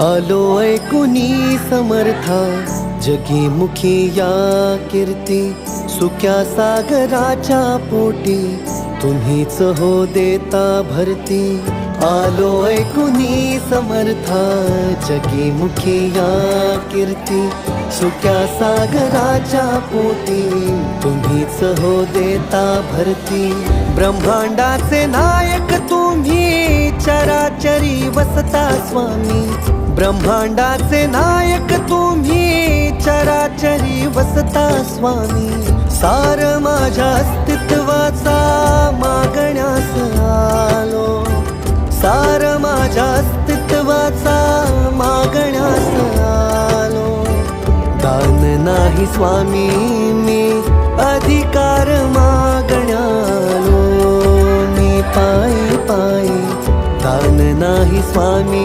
आलो ऐकुनी समर्था जगी मुखी या कीर्ती सुक्या सागराच्या पोटी तुम्हीच हो देता भरती. आलो ऐकुनी समर्था जगी मुखी या कीर्ती सुक्या सागराच्या पोटी तुम्हीच हो देता भरती. ब्रह्मांडाचे नायक तुम्ही चराचरी वसता स्वामी ब्रह्मांडाचे नायक तुम्ही चराचरी वसता स्वामी. सार माझ्या अस्तित्वाचा मागण्यास आलो. सार माझ्या अस्तित्वाचा मागण्यास आलो. दान नाही स्वामी मी अधिकार मागण्यालो. मी पायी पायी दान नाही स्वामी